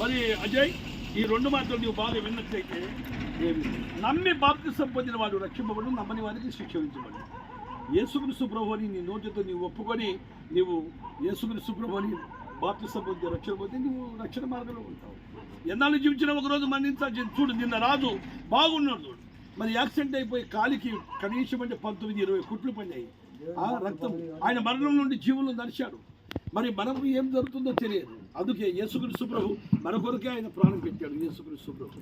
మరి అజయ్ ఈ రెండు మాటలు నువ్వు బాగా విన్నట్లయితే ఏమి? నమ్మి బాప్తిసం పొందిన వాడు రక్షింపబడు నమ్మని వారికి శిక్ష విధించబడు. యేసుక్రీస్తు నీ నోటితో నీవు ఒప్పుకొని నీవు యేసుక్రీస్తు సుబ్రహ్మణి బాప్తిసం పొంది రక్షణ పొంది నువ్వు రక్షణ మార్గంలో ఉంటావు. ఎన్నాళ్ళు జీవించిన ఒక రోజు మరణించాల్సి చూడు నిన్న రాజు బాగున్నాడు చూడు. మరి యాక్సిడెంట్ అయిపోయి కాలికి కనీసం అంటే పంతొమ్మిది ఇరవై కుట్లు పడినాయి. ఆ రక్తం. ఆయన మరణం నుండి జీవులు నడిచాడు మరి మనకు ఏం జరుగుతుందో తెలియదు. అందుకే యేసుక్రీస్తు ప్రభు మన కొరకే ఆయన ప్రాణం పెట్టాడు యేసుక్రీస్తు ప్రభు.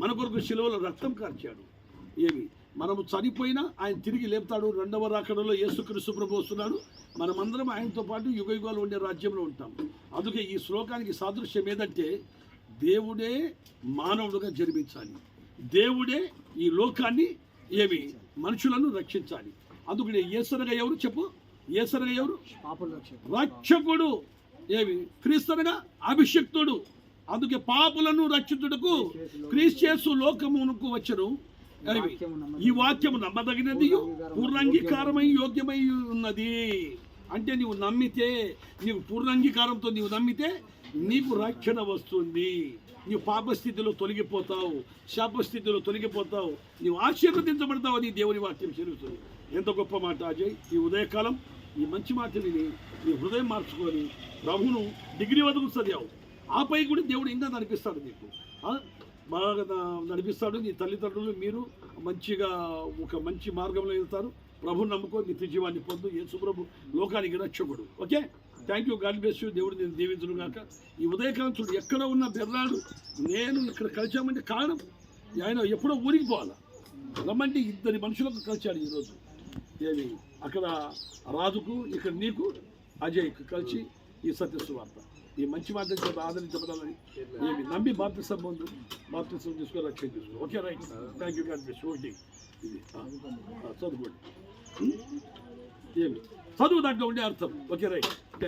మన కొరకు శిలువలో రక్తం కార్చాడు. ఏమి? మనము చనిపోయినా ఆయన తిరిగి లేపుతాడు. రెండవ రాకడలో యేసుక్రీస్తు ప్రభు వస్తున్నాడు. మనమందరం ఆయనతో పాటు యుగ యుగాలు ఉండే రాజ్యంలో ఉంటాం. అందుకే ఈ శ్లోకానికి సాదృశ్యం ఏదంటే దేవుడే మానవుడుగా జన్మించాలి దేవుడే ఈ లోకాన్ని ఏమి? మనుషులను రక్షించాలి. అందుకనే ఏసనగా ఎవరు చెప్పు? ఏసనగా ఎవరు? రక్షకుడు. ఏమి? క్రీస్తనగా అభిషక్తుడు. అందుకే పాపులను రక్షితుడుకు క్రీస్తు లోకమునకు వచ్చను. ఈ వాక్యము నమ్మదగినది పూర్ణంగీకారమై యోగ్యమై ఉన్నది. అంటే నీవు నమ్మితే నీవు పూర్ణంగీకారంతో నీవు నమ్మితే నీకు రక్షణ వస్తుంది. నీవు పాపస్థితిలో తొలగిపోతావు శాపస్థితిలో తొలగిపోతావు. నీవు ఆశీర్వదించబడతావు అని దేవుని వాక్యం చెల్లుతుంది ఎంత గొప్ప మాట అజయ్. ఈ ఉదయకాలం ఈ మంచి మాట విని నీ హృదయం మార్చుకొని ప్రభును డిగ్రీ వరకు చదివావు. ఆపై కూడా దేవుడు ఇంకా నడిపిస్తాడు నీకు. బాగా నడిపిస్తాడు. నీ తల్లిదండ్రులు మీరు మంచిగా ఒక మంచి మార్గంలో వెళ్తారు. ప్రభు నమ్ముకో నిత్య జీవాన్ని పొందు. యేసు సుప్రభు లోకానికి రక్షకుడు. Okay? Thank you God bless you దేవుడు నేను దీవించను గాక. ఈ ఉదయకాలం చూడు ఎక్కడ ఉన్న బెర్రాడు నేను ఇక్కడ కలిసామంటే కారణం? ఆయన ఎప్పుడో ఊరికి పోవాలా? రమ్మంటే ఇద్దరి మనుషులకు కలిశాడు ఈరోజు. ఏమి? అక్కడ రాజుకు ఇక్కడ నీకు అజయ్కు కలిసి ఈ సత్యస్వార్త ఈ మంచి మాట చేత ఆదరించబడాలని ఏమి నమ్మి బాప్తిసం ముందు బాప్తిసం తీసుకొని రక్షణ తీసుకో okay right. Thank you God bless ఒకటి ఇది చదువుకోండి. ఏమి? చదువు దాంట్లో ఉండే అర్థం. Okay right.